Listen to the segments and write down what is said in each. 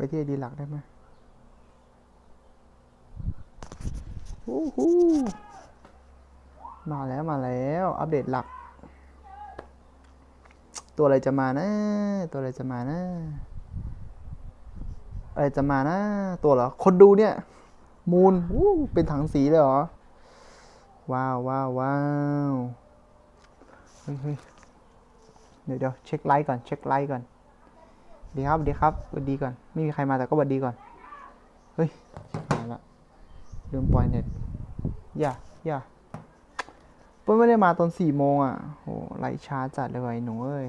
ไปที่ไอดีหลักได้ไหมวู้ฮู้มาแล้วมาแล้ว อัปเดตหลัก ตัวอะไรจะมานะ ตัวอะไรจะมานะ อะไรจะมานะ ตัวเหรอ คนดูเนี่ย มูนเป็นถังสีเลยเหรอ ว้าวว้าวว้าวเฮ้ยเฮ้ยเดี๋ยวเดี๋ยวเช็คไลค์ก่อน เช็คไลค์ก่อน ดีครับดีครับสวัสดีก่อน ไม่มีใครมาแต่ก็สวัสดีก่อน เฮ้ยมาละลืมปล่อยเน็ต อย่า อย่าเปิ้ลไม่ได้มาตอนสี่โมงอะโหไลฟ์ช้าจัดเลยไอ้หนูเอ้ย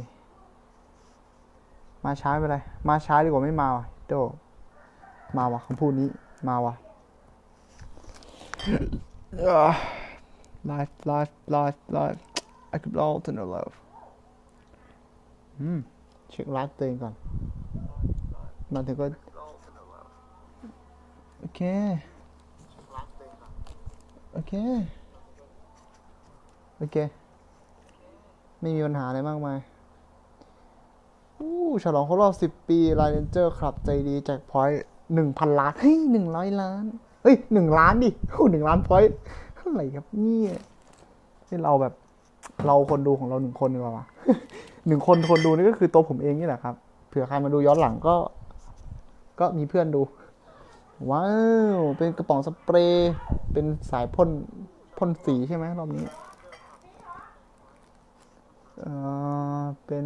มาช้าไปเลย มาช้าดีกว่าไม่มาว่ะโดมาว่ะคำพูดนี้ มาว่ะ life life life life I could all to know love อืม เช็คไลฟ์ตัวเองก่อน มาถึงก็ โอเค โอเค โอเค ไม่มีปัญหาอะไรมากมายอู้ฉลองครบรอบสิบปีไลเ a นเจอร์ครับใจดีแจกพอยต์หนึ่งพันล้าน เฮ้ยหนึ่งร้อยล้าน เฮ้ยหนึ่งล้านดิโอ้หนึ่งล้านพอยต์อะไรครับเนี่ยนี่เราแบบเราคนดูของเราหนึ่งคนดีกว่าวะหนึ่งคนคนดูนี่ก็คือตัวผมเองนี่แหละครับ เผื่อใครมาดูย้อนหลังก็ ก็มีเพื่อนดู ว้าว เป็นกระป๋องสเปรย์ เป็นสายพ่นพ่นสีใช่ไหมรอบนี้เอ่อเป็น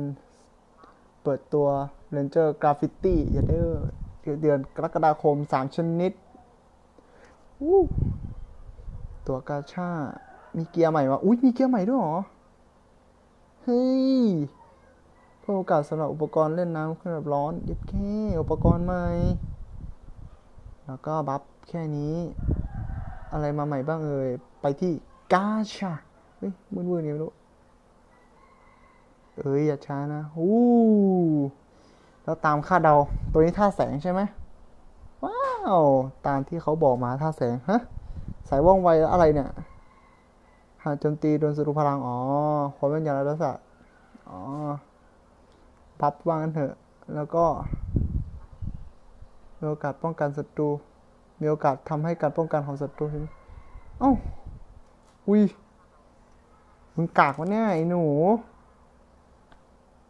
เปิดตัว Ranger Graffiti ยาเดอเดือนกรกฎาคมสามชนิดอู้ตัวกาชา มีเกียร์ใหม่วะอุ้ยมีเกียร์ใหม่ด้วยเหรอ เฮ้ย พิ่มโอกาสสำหรับอุปกรณ์เล่นน้ำเครื่องแบบร้อนยัดแค่อุปกรณ์ใหม่ แล้วก็บัฟแค่นี้ อะไรมาใหม่บ้างเอ่ย ไปที่กาชา เฮ้ยมืดๆนี่ไม่รู้ เอ้ย อย่าช้านะอู้แล้วตามคาดเดา ตัวนี้ท่าแสงใช่ไหม ว้าว ตามที่เขาบอกมาท่าแสง ฮะ สายว่องไวแล้วอะไรเนี่ย หาโจมตีโดนศัตรูพลัง อ๋อความแม่นยำและทักษะอ๋อ พับวางกันเถอะ แล้วก็มีโอกาสป้องกันศัตรู มีโอกาสทำให้การป้องกันของศัตรูเอ้าอุ้ยมึงกากวะเนี่ยไอ้หนู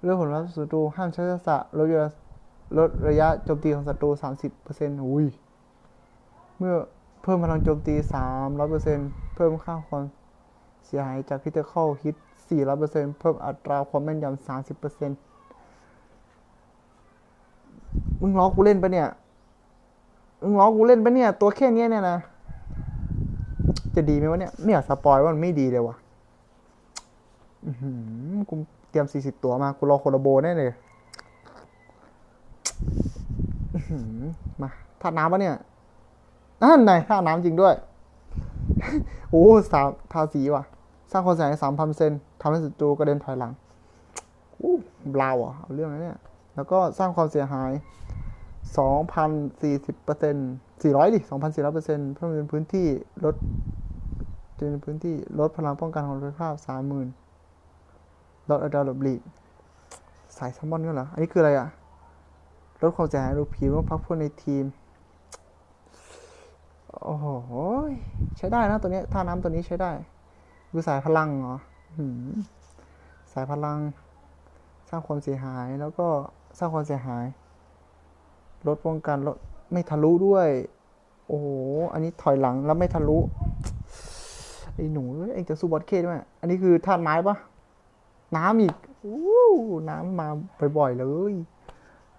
เรื่องผลลัพธ์ศัตรูห้ามใช้ทักษะลดระยะลดระยะโจมตีของศัตรู 30%อุ้ย เมื่อเพิ่มพลังโจมตี 300%เพิ่มค่าความเสียหายจาก critical hit 400%เพิ่มอัตราความแม่นยำ30% มึงล้อกูเล่นปะเนี่ย มึงล้อกูเล่นปะเนี่ย ตัวแค่เนี้ยเนี่ยนะ จะดีไหมวะเนี่ย ไม่อยากสปอยว่ามันไม่ดีเลยว่ะกูเตรียม40ตัวมา กูรอโคลโบแน่เลยมาท่าน้ำปะเนี่ยนั่นไงท่าน้ำจริงด้วย โอ้สามทาสีว่ะ สร้างความเสียหายสามพันเซนทำให้ศัตรูกระเด็นถอยหลังอู้บลาวอะเอาเรื่องนะเนี่ย แล้วก็สร้างความเสียหาย สองพันสี่สิบเปอร์เซ็นสี่ร้อยดิสองพันสี่ร้อยเปอร์เซ็นเพิ่มเป็นพื้นที่ลดจนพื้นที่ลดพลังป้องกันของรถภาพสามหมื่นลดอัตราหลบหลีกสายแซลมอนก็เหรอ อันนี้คืออะไรอะลดความเสียหายรูปผิวพักพวกในทีม โอ้โห ใช้ได้นะตัวนี้ท่าน้ำตัวนี้ใช้ได้ดูสายพลังเหรอสายพลัง สร้างความเสียหายแล้วก็สร้างความเสียหาย ลดป้องกันลดไม่ทะลุด้วย โอ้โห อันนี้ถอยหลังแล้วไม่ทะลุ ไอ้หนูเองจะสู้บอสเคด้วยอันนี้คือธาตุไม้ปะน้ำอีกอู้น้ำมาบ่อยๆเลย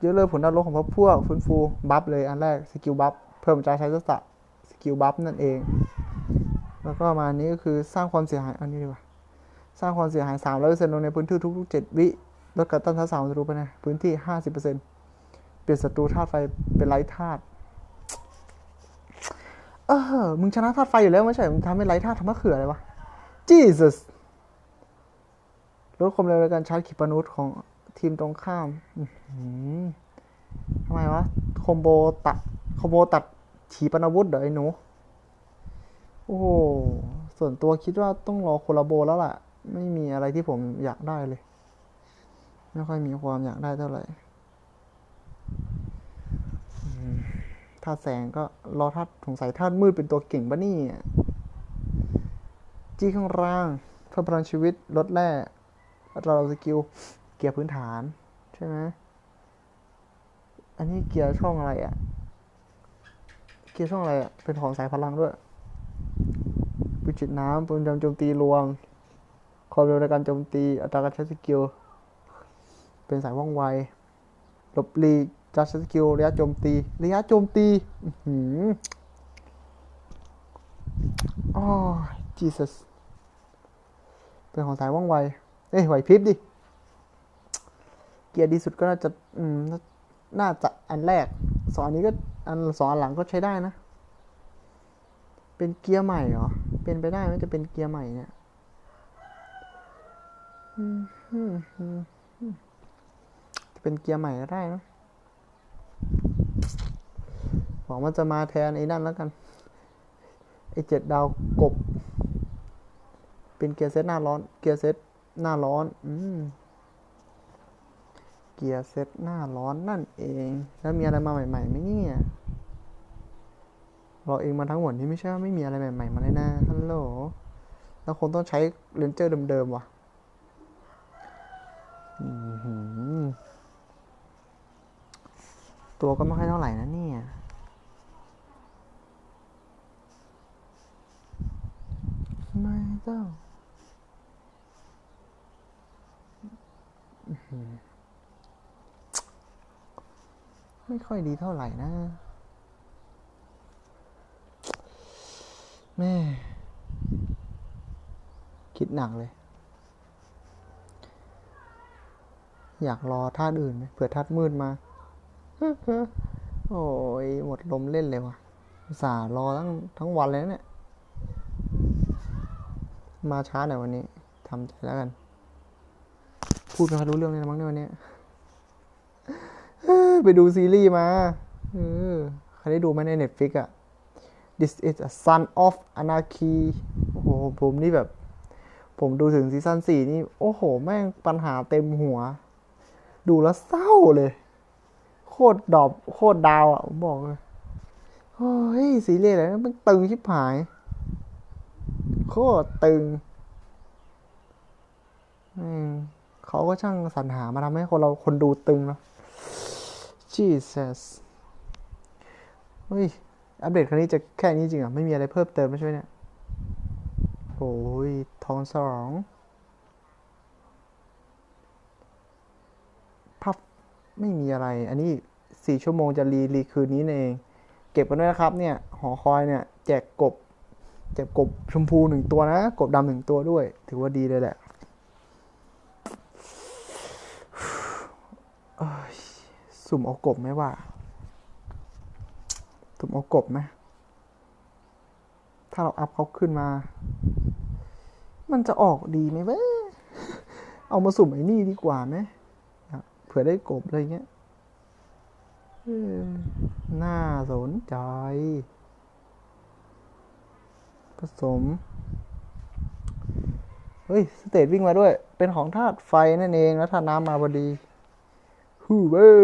เยอะเลยผลด้านลบของพวกพวกฟื้นฟูบัฟเลยอันแรกสกิลบัฟเพิ่มการใช้ทักษะสกิลบัฟนั่นเอง แล้วก็มาอันนี้ก็คือสร้างความเสียหายอันนี้ดีกว่า สร้างความเสียหาย3 0 0ลงในพื้นที่ทุกๆ 7 วิลดการต้านทานสามศัตรูไปนะพื้นที่ 50%เเปลี่ยนศัตรูธาตุไฟเป็นไร้ธาตุเออ มึงชนะธาตุไฟอยู่แล้วไม่ใช่ มึงทำให้ไร้ธาตุทำมะเขืออะไรวะ Jesus ลดความเร็วในการชาร์จขีปนาวุธของทีมตรงข้ามทำไมวะ คอมโบตัด คอมโบตัดขีปนาวุธเหรอไอ้หนู โอ้โห ส่วนตัวคิดว่าต้องรอโคลาโบแล้วล่ะ ไม่มีอะไรที่ผมอยากได้เลย ไม่ค่อยมีความอยากได้เท่าไหร่ ธาตุแสงก็รอธาตุสงสัยธาตุมืดเป็นตัวเก่งปะนี่จี้ข้างล่างเพิ่มพลังชีวิตลดแร่เราสกิลเกียร์พื้นฐาน ใช่ไหมอันนี้เกียร์ช่องอะไรอะ่ะ เกียร์ช่องอะไรอะ่ะ เป็นของสายพลังด้วยวิจิตน้ำปืนจำโจมตีรวงความเร็วในการโจมตี อัตราการใช้สกิล เป็นสายว่องไวหลบหลีก จัดสกิลระยะโจมตี ระยะโจมตีอื้มอ๋อ Jesus เป็นของสายว่องไว เอ้ยไหวพริบดิ เกียร์ดีสุดก็น่าจะ อืม น่าจะอันแรก สองอันนี้ก็ อันสองอันหลังก็ใช้ได้นะ เป็นเกียร์ใหม่เหรอ เป็นไปได้ไหมจะเป็นเกียร์ใหม่เนี่ยอืมอืมจะเป็นเกียร์ใหม่ก็ได้นะ หวังว่าจะมาแทนไอ้นั่นแล้วกัน ไอ้เจ็ดดาวกบ เป็นเกียร์เซตหน้าร้อน เกียร์เซตหน้าร้อน อืม เกียร์เซตหน้าร้อนนั่นเอง แล้วมีอะไรมาใหม่ๆไหมเนี่ย เราเองมาทั้งหมดนี้ไม่ใช่ว่าไม่มีอะไรใหม่ๆมาเลยนะฮัลโหลแล้วคงต้องใช้เรนเจอร์เดิมๆว่ะตัวก็ไม่ค่อยเท่าไหร่นะเนี่ย ไม่ต้องอื้อหือไม่ค่อยดีเท่าไหร่นะแม่คิดหนักเลย อยากรอท่าอื่นไหมเผื่อท่ามืดมา โอ้ยหมดลมเล่นเลยว่ะสาห์รอทั้งทั้งวันเลยนะเนี่ย มาช้าหน่อยวันนี้ทำใจแล้วกัน พูดไม่ค่อยรู้เรื่องเลยนะมั้งในยวันนี้ไปดูซีรีส์มาเออใครได้ดูไหมใน Netflix อะ This is a son of anarchy โอ้โห ผมนี่แบบ ผมดูถึงซีซั่นสี่นี่ โอ้โห แม่งปัญหาเต็มหัว ดูแล้วเศร้าเลย โคตรดอบ โคตรดาวอะผมบอกเลย เฮ้ย ซีรีส์อะไรนะมันตึงชิบหาย โคตรตึงอืมเขาก็ช่างสรรหามาทำให้คนเราคนดูตึงเนาะ Jesus เฮ้ย อัปเดตครั้งนี้จะแค่นี้จริงอะ ไม่มีอะไรเพิ่มเติมไม่ใช่ไหมเนี่ยโอ้ยทองสองพับไม่มีอะไร อันนี้สี่ชั่วโมงจะรีรีคืนนี้เอง เก็บกันด้วยนะครับเนี่ย หอคอยเนี่ย แจกกบ แจกกบชมพูหนึ่งตัวนะ กบดำหนึ่งตัวด้วย ถือว่าดีเลยแหละสุ่มเอากบไหมว่าสุ่มเอากบไหมถ้าเราอัพเขาขึ้นมา มันจะออกดีไหมเว้ย เอามาสุ่มไอ้นี่ดีกว่าไหมเผื่อได้กบอะไรเงี้ยน่าสนใจ ผสม เฮ้ย สเตทวิ่งมาด้วย เป็นของธาตุไฟนั่นเอง แล้วธาตุน้ำมาพอดีฮูเวล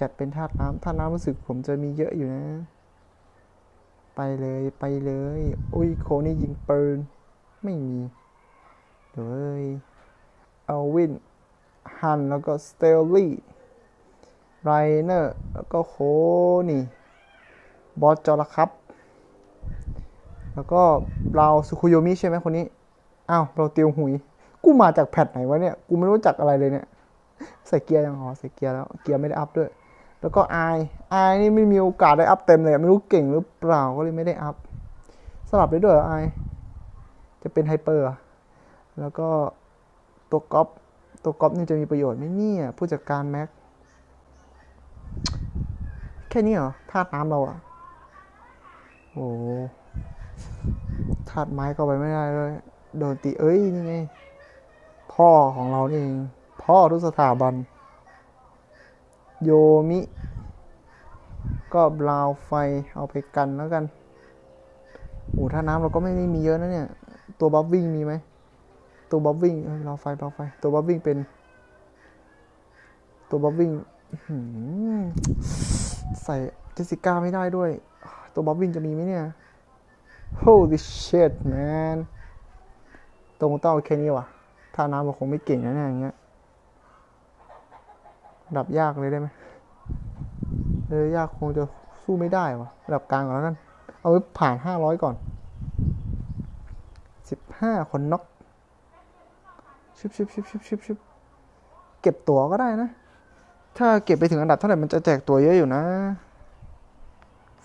จัดเป็นธาตุน้ำธาตุน้ำรู้สึกผมจะมีเยอะอยู่นะ ไปเลยไปเลย อุ้ยโคนี่ยิงปืน ไม่มีเลยเอาวิน ฮัน แล้วก็สเตลลี่ไรเนอร์ แล้วก็โคนี่ บอสจอระครับ แล้วก็เราสุคุโยมิใช่ไหมคนนี้อ้าวเราเตียวหุย กูมาจากแพทไหนวะเนี่ย กูไม่รู้จักอะไรเลยเนี่ย ใส่เกียร์ยังอ๋อใส่เกียร์แล้ว เกียร์ไม่ได้อัพด้วย แล้วก็ไอไอนี่ไม่มีโอกาสได้อัพเต็มเลย ไม่รู้เก่งหรือเปล่า ก็เลยไม่ได้อัพ สลับได้ด้วยไอจะเป็นไฮเปอร์ แล้วก็ตัวก๊อป ตัวก๊อปนี่จะมีประโยชน์ไหมเนี่ย ผู้จัดการแม็ก แค่นี้เหรอธาตุน้ำเราอะโอ้าตุไม้ก็ไปไม่ได้เลยโดนตีเอ้ยนี่ไงพ่อของเราเอง พ่อทุกสถาบัน โยมิ ก็บราวไฟเอาไปกันแล้วกันโอ้ถ้าน้ำเราก็ไม่ได้มีเยอะนะเนี่ย ตัวบัฟวิ่งมีไหม ตัวบัฟวิ่งเอ้ยบราวไฟบราวไฟ ตัวบัฟวิ่งเป็น ตัวบัฟวิ่งใส่เจสิก้าไม่ได้ด้วย ตัวบ๊อบวินจะมีไหมเนี่ย holy shit man ตรงเต้าแค่นี้วะถ้าน้ำมันคงไม่เก่งนะเนี่ยอย่างเงี้ย ดับยากเลยได้ไหมเลยยากคงจะสู้ไม่ได้วะระดับกลางก่อนแล้วกัน เอาไว้ผ่านห้าร้อยก่อนสิบห้าคนน็อกชิบชิบชิบชิบชิบชิบเก็บตั๋วก็ได้นะ ถ้าเก็บไปถึงอันดับเท่าไหร่มันจะแจกตั๋วเยอะอยู่นะ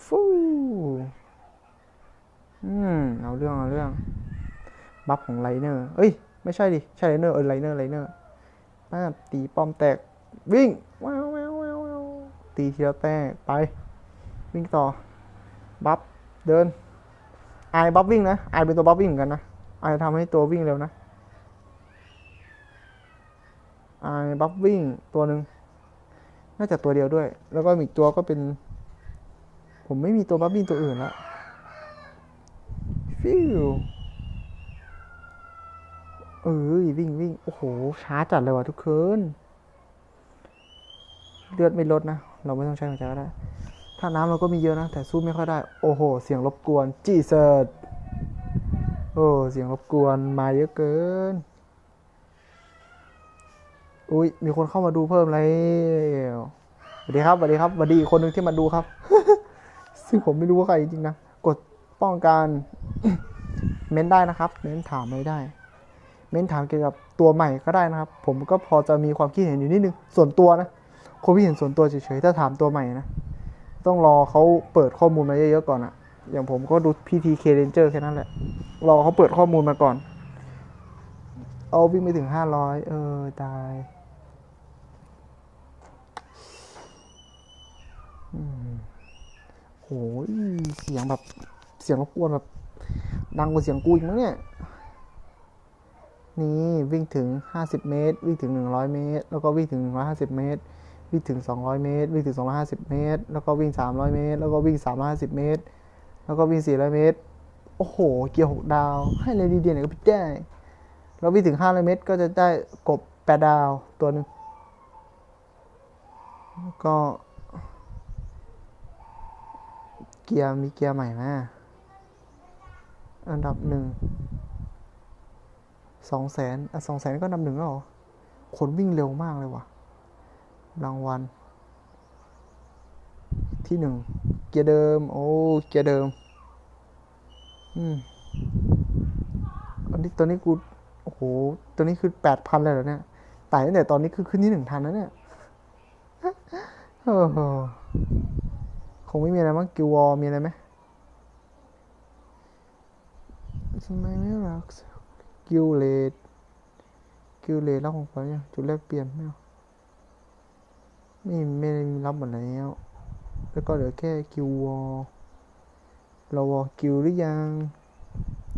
ฟู อืมเอาเรื่องเอาเรื่องบัฟของไลเนอร์เอ้ย ไม่ใช่ดิ ใช่ไลเนอร์เออไลเนอร์ไลเนอร์ป้าตีป้อมแตก วิ่งว้าวว้าวว้าวตีทีละแต้ไป วิ่งต่อ บัฟเดินไอบัฟวิ่งนะไอเป็นตัวบัฟวิ่งเหมือนกันนะไอทำให้ตัววิ่งเร็วนะไอบัฟวิ่งตัวหนึ่งน่าจะตัวเดียวด้วย แล้วก็อีกตัวก็เป็น ผมไม่มีตัวบัฟวิ่งตัวอื่นละ ฟิวเอ้ยวิ่งวิ่งโอ้โห ช้าจัดเลยว่ะทุกคนเลือดไม่ลดนะ เราไม่ต้องใช้หัวใจก็ได้ ถ้าน้ำเราก็มีเยอะนะ แต่สู้ไม่ค่อยได้ โอ้โห เสียงรบกวน จีเซิร์โอ้ เสียงรบกวนมาเยอะเกิน อุ้ย มีคนเข้ามาดูเพิ่มแล้วสวัสดีครับสวัสดีครับสวัสดีคนหนึ่งที่มาดูครับ ซึ่งผมไม่รู้ว่าใครจริงๆนะ กดป้องกัน เม้นได้นะครับ เม้นถามไม่ได้ เม้นถามเกี่ยวกับตัวใหม่ก็ได้นะครับ ผมก็พอจะมีความคิดเห็นอยู่นิดนึง ส่วนตัวนะความคิดเห็นส่วนตัวเฉยๆ ถ้าถามตัวใหม่นะ ต้องรอเขาเปิดข้อมูลมาเยอะๆก่อนอะอย่างผมก็ดู PTK Ranger แค่นั้นแหละ รอเขาเปิดข้อมูลมาก่อน เอาวิ่งไปถึงห้าร้อยเออ ตายโอืมโหยเสียงแบบ เสียงรบกวนแบบ ดังกว่าเสียงกูอีกมั้งเนี่ย นี่วิ่งถึง 50 เมตร วิ่งถึง 100 เมตร แล้วก็วิ่งถึง 150 เมตร วิ่งถึง 200 เมตร วิ่งถึง 250 เมตร แล้วก็วิ่ง 300 เมตร แล้วก็วิ่ง 350 เมตร แล้วก็วิ่ง 400 เมตร โอ้โห เกียร์ 6 ดาว ให้เลยดีเด่นก็พี่ได้แล้ววิ่งถึง 500 เมตร ก็จะได้กบ 8 ดาวตัวหนึ่งก็เกียร์มีเกียร์ใหม่ไหม อันดับหนึ่งสองแสนอะสองแสนก็นำหนึ่งแล้วเหรอคนวิ่งเร็วมากเลยว่ะ รางวัล ที่หนึ่งเกียร์เดิม โอ้เกียร์เดิม อืมอันนี้ตัวนี้กูโอ้โหตัวนี้คือแปดพันเลยเหรอเนี่ยไต่ตั้งแต่ตอนนี้คือขึ้นที่หนึ่งทันแล้วเนี่ยโอ้คงไม่มีอะไรมั้งกิววอมีอะไรไหม ทำไมไม่รักกิลเลดกิลเลดรับของขวัญยังจุดแรกเปลี่ยนไม่เอาไม่ไม่ได้รับหมดแล้วแล้วก็เหลือแค่กิลวอลเราวอลกิลหรือยัง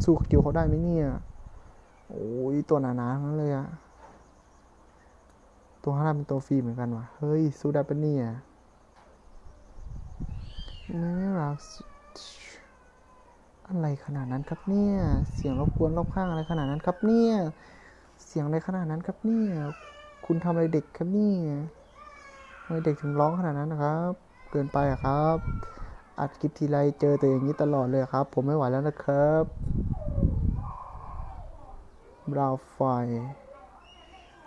สู้กิลเขาได้ไหมเนี่ยโอ้ยตัวหนาๆทั้งนั้นเลยอะตัวห้าเป็นตัวฟรีเหมือนกันว่ะเฮ้ยสู้ได้ปะเนี่ยไม่รัก อะไรขนาดนั้นครับเนี่ย เสียงรบกวนรอบข้างอะไรขนาดนั้นครับเนี่ย เสียงอะไรขนาดนั้นครับเนี่ย คุณทำอะไรเด็กครับเนี่ยทำไมเด็กถึงร้องขนาดนั้นนะครับ เกินไปอะครับ อัดคลิปทีไรเจอแต่อย่างนี้ตลอดเลยครับ ผมไม่ไหวแล้วนะครับบราวไฟ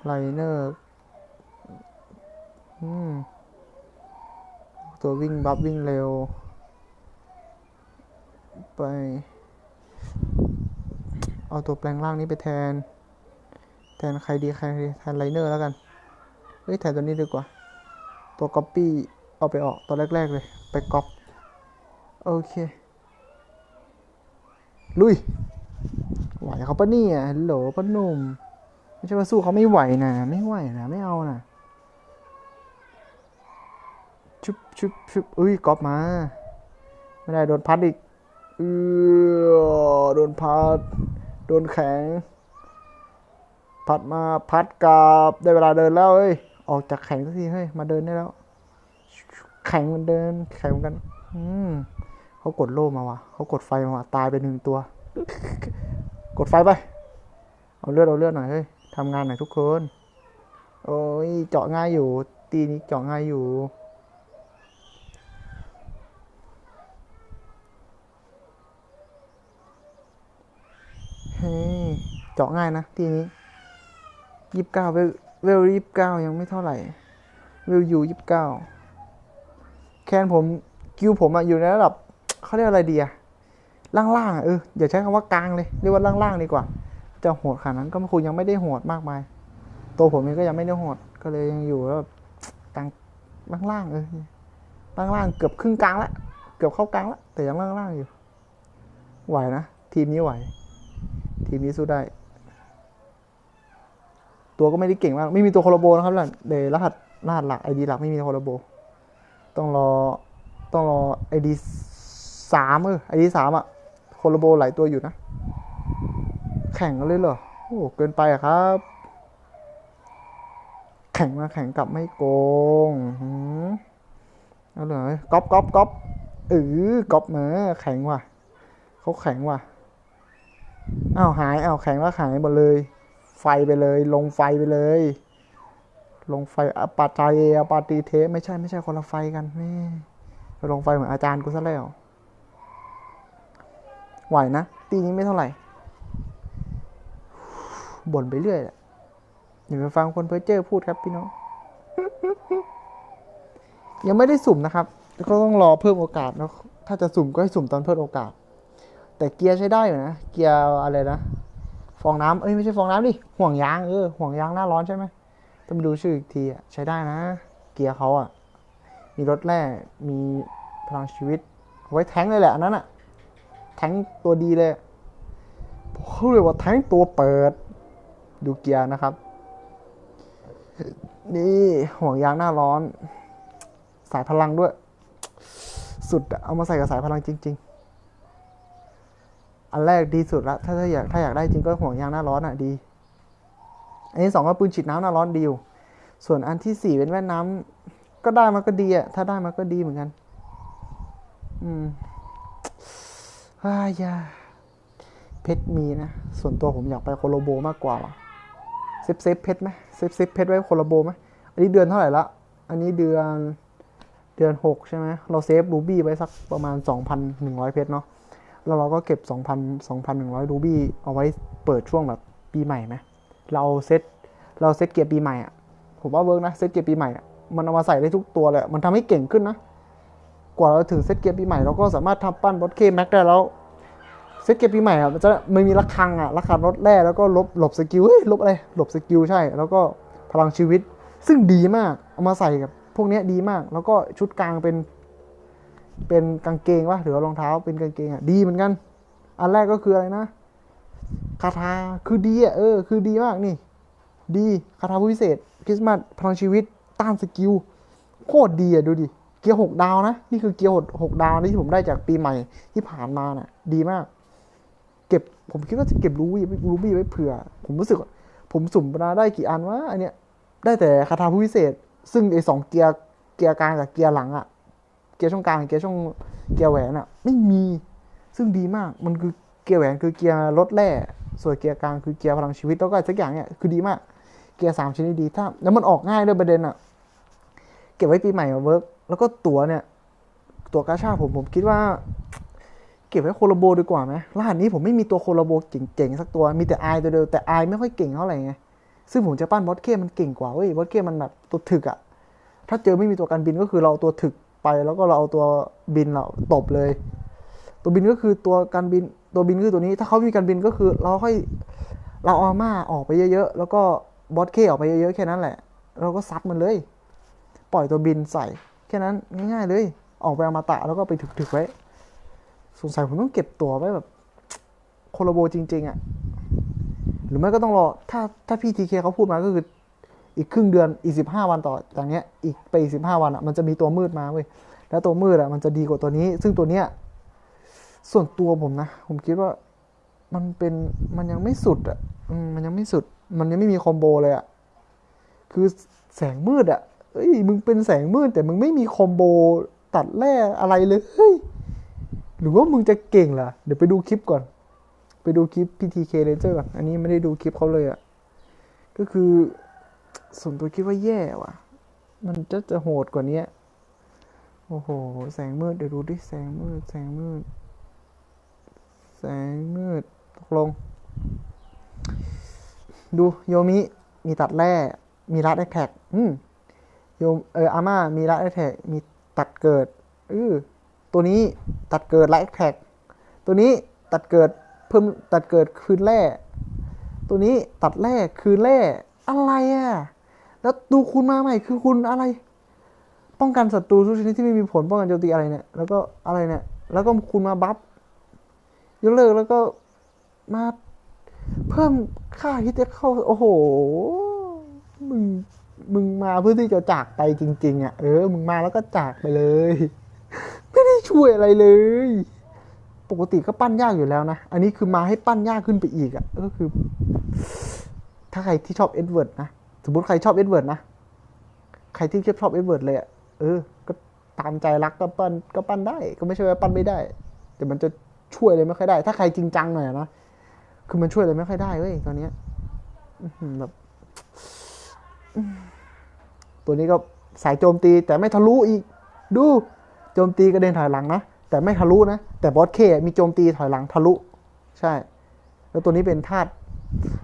ไลเนอร์อืมตัววิ่งบัฟวิ่งเร็ว ไป เอาตัวแปลงร่างนี้ไปแทน แทนใครดีใครดีแทนไลเนอร์แล้วกัน เฮ้ยแทนตัวนี้ดีกว่า ตัวก๊อปปี้เอาไปออกตัวแรก ๆ เลย ไปก๊อปโอเค ลุย ไหวเขาปะเนี่ยฮัลโหลปะหนุ่ม ไม่ใช่ว่าสู้เขาไม่ไหวนะ ไม่ไหวนะ ไม่เอานะชุบชุบชุบอุ้ยก๊อปมา ไม่ได้โดนพัดอีก เออโดนพัด โดนแข็ง พัดมาพัดกลับได้เวลาเดินแล้วเอ้ย ออกจากแข็งสักทีเฮ้ย มาเดินได้แล้ว แข็งมันเดิน แข็งเหมือนกัน อืมเขากดโล่มาว่ะเขากดไฟมาว่ะตายไปหนึ่งตัว กดไฟไป เอาเลือดเอาเลือดหน่อยเฮ้ยทำงานหน่อยทุกคน โอ้ยเจาะง่ายอยู่ ตีนี้เจาะง่ายอยู่ เจาะง่ายนะทีนี้ยี่สิบเก้าเวลเวลยี่สิบเก้ายังไม่เท่าไหร่ เวลยูยี่สิบเก้าแคนผมคิวผมอะอยู่ในระดับเขาเรียกอะไรดีอะล่างๆเอออย่าใช้คำว่ากลางเลยเรียกว่าล่างๆดีกว่า จะโหดขนาดนั้นก็คงยังไม่ได้โหดมากมาย ตัวผมเองก็ยังไม่ได้โหดก็เลยยังอยู่แล้วกลางล่างๆเออล่างๆเกือบครึ่งกลางละเกือบเข้ากลางละแต่ยังล่างๆอยู่ ไหวนะทีมนี้ไหว ทีมนี้สู้ได้ ตัวก็ไม่ได้เก่งมาก ไม่มีตัวโคโลโบนะครับเดี๋ยวรหัสรหัสหลักไอดีหลักไม่มีโคโลโบ ต้องรอต้องรอไอดีสามเออไอดีสามอะโคโลโบหลายตัวอยู่นะ แข่งกันเลยเหรอโอ้เกินไปอะครับ แข่งมาแข่งกลับไม่โกงหืมเอาเลยก๊อปก๊อปก๊อปเออก๊อปมาแข็งว่ะเขาแข็งว่ะ อ้าวหายอ้าวแข็งแล้วหายหมดเลย ไฟไปเลย ลงไฟไปเลย ลงไฟอปาจายอปาตีเทไม่ใช่ไม่ใช่คนละไฟกันแม่ลงไฟเหมือนอาจารย์กูซะแล้ว ไหวนะ ตีนี้ไม่เท่าไหร่ บ่นไปเรื่อยแหละอย่าไปฟังคนเพ้อเจ้อพูดครับพี่น้อง ยังไม่ได้สุ่มนะครับ ก็ต้องรอเพิ่มโอกาสแล้วถ้าจะสุ่มก็ให้สุ่มตอนเพิ่มโอกาส แต่เกียร์ใช้ได้อยู่นะ เกียร์อะไรนะ ฟองน้ำเอ้ยไม่ใช่ฟองน้ำดิ ห่วงยางเออ ห่วงยางหน้าร้อนใช่ไหมต้องไปดูชื่ออีกทีอะ ใช้ได้นะ เกียร์เขาอะ มีรถแร่ มีพลังชีวิต ไว้แท้งเลยแหละอันนั้นอะ แท้งตัวดีเลยเขาเรียกว่าแท้งตัวเปิด ดูเกียร์นะครับ นี่ห่วงยางหน้าร้อน สายพลังด้วย สุดอะเอามาใส่กับสายพลังจริง ๆ อันแรกดีสุดละถ้าถ้าอยากถ้าอยากได้จริงก็ห่วงยางหน้าร้อนอะดี อันที่สองก็ปืนฉีดน้ำหน้าร้อนดีอยู่ส่วนอันที่สี่เป็นแว่นน้ำก็ได้มาก็ดีอะถ้าได้มาก็ดีเหมือนกัน อืมอ้ายาเพชรมีนะ ส่วนตัวผมอยากไปโคโลโบมากกว่าว่ะเซฟเซฟเพชรไหมเซฟเซฟเพชรไว้โคโลโบไหมอันนี้เดือนเท่าไหร่ละ อันนี้เดือนเดือนหกใช่ไหมเราเซฟรูบี้ไว้สักประมาณ2,100เพชรเนาะ แล้วเราก็เก็บ 2,000 2,100 รูบี้เอาไว้เปิดช่วงแบบปีใหม่ไหมเราเซตเราเซตเกียร์ปีใหม่อะผมว่าเวิร์กนะเซตเกียร์ปีใหม่อะมันเอามาใส่ได้ทุกตัวเลย มันทำให้เก่งขึ้นนะ กว่าเราถึงเซตเกียร์ปีใหม่เราก็สามารถทำปั้นบอสเคแม็กได้แล้ว เซตเกียร์ปีใหม่อะมันจะไมันมีระฆังอะระฆังรถแร่แล้วก็ลบหลบสกิลเฮ้ยลบอะไรหลบสกิลใช่ แล้วก็พลังชีวิต ซึ่งดีมาก เอามาใส่กับพวกนี้ดีมาก แล้วก็ชุดกลางเป็น เป็นกางเกงวะหรือรองเท้าเป็นกางเกงอะดีเหมือนกัน อันแรกก็คืออะไรนะคาถาคือดีอะเออ คือดีมากนี่ ดีคาถาผู้พิเศษคริสต์มาสพลังชีวิตต้านสกิลโคตรดีอะดูดิเกียร์หกดาวนะ นี่คือเกียร์หกหกดาวที่ผมได้จากปีใหม่ที่ผ่านมาน่ะ ดีมาก เก็บผมคิดว่าจะเก็บรูบี้รูบี้ไว้เผื่อ ผมรู้สึก ผมสุ่มมาได้กี่อันวะอันเนี้ยได้แต่คาถาผู้พิเศษ ซึ่งไอ้สองเกียร์เกียร์กลางกับเกียร์หลังอะ เกียร์ช่องกลางเกียร์ช่องเกียร์แหวนอะไม่มีซึ่งดีมากมันคือเกียร์แหวนคือเกียร์รถแร่ส่วนเกียร์กลางคือเกียร์พลังชีวิตแล้วก็สักอย่างเนี่ยคือดีมาก เกียร์สามชนิดดีถ้าแล้วมันออกง่ายด้วยประเด็นอะเก็บไว้ปีใหม่มาเวิร์กแล้วก็ตั๋วเนี่ย ตั๋วกาชาผมผมคิดว่า เก็บไว้โคโลโบดีกว่าไหมรหัสนี้ผมไม่มีตัวโคโลโบเจ๋งๆสักตัวมีแต่ไอตัวเดียวแต่ไอไม่ค่อยเก่งเท่าไหร่ไงซึ่งผมจะปั้นบอสเคมันเก่งกว่าเว้ยบอสเคมันแบบตัวถึกอะถ้าเจอไม่มีตัวการบินก็คือเราเอาตัวถึก ไปแล้วก็เราเอาตัวบินเราตบเลย ตัวบินก็คือตัวการบินตัวบินคือตัวนี้ ถ้าเขามีการบินก็คือเราค่อยเราเอาอม่าออกไปเยอะๆแล้วก็บอสเคออกไปเยอะๆแค่นั้นแหละ เราก็ซัดมันเลย ปล่อยตัวบินใส่แค่นั้นง่ายๆเลย ออกไปเอามาตะแล้วก็ไปถึกๆไว้สงสัยผมต้องเก็บตัวไว้แบบโคโลโบจริง ๆอะ่ะหรือไม่ก็ต้องรอถ้าถ้าพี่ทีเคเขาพูดมาก็คือ อีกครึ่งเดือนอีกสิบห้าวันต่อจากเนี้ยอีกไปอีกสิบห้าวันอะ่ะมันจะมีตัวมืดมาเว้ยแล้วตัวมืดอะ่ะมันจะดีกว่าตัวนี้ ซึ่งตัวเนี้ยส่วนตัวผมนะ ผมคิดว่ามันเป็นมันยังไม่สุดอะ่ะมันยังไม่สุด มันยังไม่มีคอมโบเลยอะ่ะคือแสงมืดอะ่ะเอ้ยมึงเป็นแสงมืดแต่มึงไม่มีคอมโบตัดแร่อะไรเลยเฮ้ยหรือว่ามึงจะเก่งล่ะเดี๋ยวไปดูคลิปก่อน ไปดูคลิป PTK Ranger ก่อนอันนี้ไม่ได้ดูคลิปเขาเลยอะก็คือ ส่วนตัวคิดว่าแย่ว่ะ มันจะจะโหดกว่านี้โอ้โห แสงมืด เดี๋ยวดูดิ แสงมืด แสงมืด แสงมืด ตกลง ดูโยมิ มีตัดแร่ มีรัดแอคแท็กอืมโยมเอออาม่า มีรัดแอคแท็กมีตัดเกิดอือตัวนี้ตัดเกิดรัดแอแท็กตัวนี้ตัดเกิดเพิ่มตัดเกิดคืนแร่ ตัวนี้ตัดแร่คืนแร่อะไรอะ แล้วดูคุณมาใหม่คือคุณอะไร ป้องกันศัตรูทุกชนิดที่ไม่มีผลป้องกันโจมตีอะไรเนี่ย แล้วก็อะไรเนี่ย แล้วก็คุณมาบัฟยกเลิกแล้วก็มาเพิ่มค่าฮิตเข้า โอ้โห มึง มึงมาเพื่อที่จะจากไปจริง ๆอะ เออ มึงมาแล้วก็จากไปเลย ไม่ได้ช่วยอะไรเลย ปกติก็ปั้นยากอยู่แล้วนะ อันนี้คือมาให้ปั้นยากขึ้นไปอีกอะ ก็คือ ถ้าใครที่ชอบเอ็ดเวิร์ดนะ สมมติใครชอบเอ็ดเวิร์ดนะ ใครที่ชอบเอ็ดเวิร์ดเลยอะเออ ก็ตามใจรักก็ปั้นก็ปั้นได้ ก็ไม่ใช่ว่าปั้นไม่ได้ แต่มันจะช่วยอะไรไม่ค่อยได้ ถ้าใครจริงจังหน่อยนะ คือมันช่วยอะไรไม่ค่อยได้เว้ยตอนนี้แบบตัวนี้ก็สายโจมตีแต่ไม่ทะลุอีก ดู โจมตีกระเด็นถอยหลังนะ แต่ไม่ทะลุนะ แต่บอสเคมีโจมตีถอยหลังทะลุ ใช่ แล้วตัวนี้เป็นธาตุ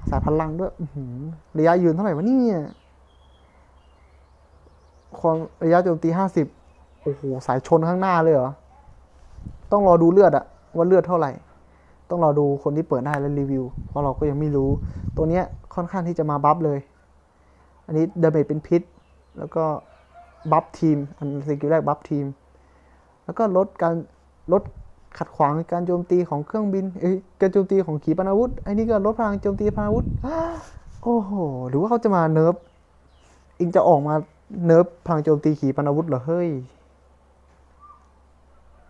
สายพลังด้วยระยะยืนเท่าไหร่วะเนี่ยความระยะโจมตีห้าสิบโอ้โหสายชนข้างหน้าเลยเหรอ ต้องรอดูเลือดอะว่าเลือดเท่าไหร่ ต้องรอดูคนที่เปิดได้แล้วรีวิว เพราะเราก็ยังไม่รู้ ตัวเนี้ยค่อนข้างที่จะมาบัฟเลย อันนี้เดเมจเป็นพิษ แล้วก็บัฟทีม อันสกิลแรกบัฟทีม แล้วก็ลดการลด ขัดขวางการโจมตีของเครื่องบินเอ้ยการโจมตีของขีปนาวุธไอ้นี่ก็ลดพลังโจมตีพนาวุธโอ้โหหรือว่าเขาจะมาเนิร์ฟอิงจะออกมาเนิร์ฟพลังโจมตีขีปนาวุธเหรอเฮ้ย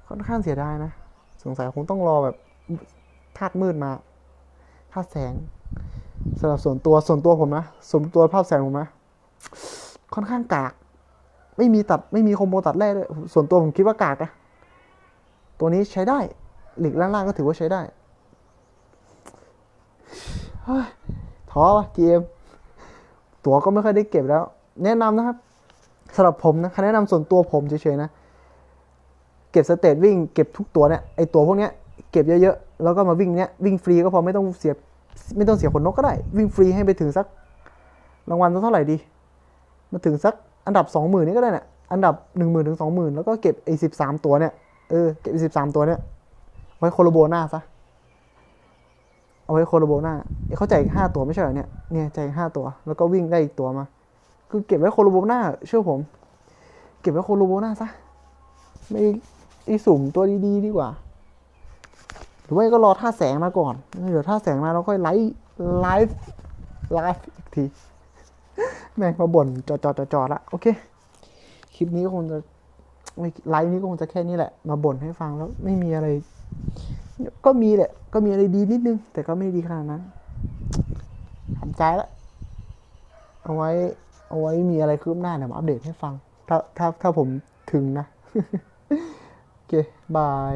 ค่อนข้างเสียดายนะ สงสัยคงต้องรอแบบธาตุมืดมาธาตุแสงสำหรับส่วนตัวส่วนตัวผมนะส่วนตัวภาพแสงผมนะ ค่อนข้างกาก ไม่มีตัดไม่มีคอมโบตัดแร่ด้วยส่วนตัวผมคิดว่ากากนะ ตัวนี้ใช้ได้หลีกล่างๆก็ถือว่าใช้ได้ท้อวะ GM ตัวก็ไม่ค่อยได้เก็บแล้ว แนะนำนะครับสำหรับผมนะแนะนำส่วนตัวผมเฉยๆนะ เก็บสเตตวิ่งเก็บทุกตัวเนี่ยไอตัวพวกเนี้ยเก็บเยอะๆ แล้วก็มาวิ่งเนี้ยวิ่งฟรีก็พอไม่ต้องเสียไม่ต้องเสียขนนกก็ได้ วิ่งฟรีให้ไปถึงสักรางวัลสักเท่าไหร่ดี มาถึงสักอันดับสองหมื่นนี่ก็ได้นี่ยอันดับหนึ่งหมื่นถึงสองหมื่นแล้วก็เก็บไอ้สิบสามตัวเนี่ย เออ เก็บสิบสามตัวเนี่ยไว้โคโลโบหน้าซะ เอาไว้โคโลโบหน้าเอ้ยเขาจ่ายห้าตัวไม่ใช่เหรอเนี่ย เนี่ยจ่ายห้าตัว แล้วก็วิ่งได้อีกตัวมา คือเก็บไว้โคโลโบหน้าเชื่อผม เก็บไว้โคโลโบหน้าซะ ไม่ไอสุ่มตัวดีๆดีกว่า หรือว่าก็รอท่าแสงมาก่อน เดี๋ยวท่าแสงมาเราค่อยไลฟ์ ไลฟ์ ไลฟ์อีกที แม่งมาบ่นจอดจอดจอจอละ โอเค คลิปนี้คงจะ ไม่ไลฟ์นี้ก็คงจะแค่นี้แหละ มาบ่นให้ฟังแล้วไม่มีอะไร ก็มีแหละ ก็มีอะไรดีนิดนึง แต่ก็ไม่ดีขนาดนั้นทำใจละเอาไว้ เอาไว้มีอะไรคืบหน้าเดี๋ยวมาอัปเดตให้ฟัง ถ้าถ้าถ้าผมถึงนะ โอเค บาย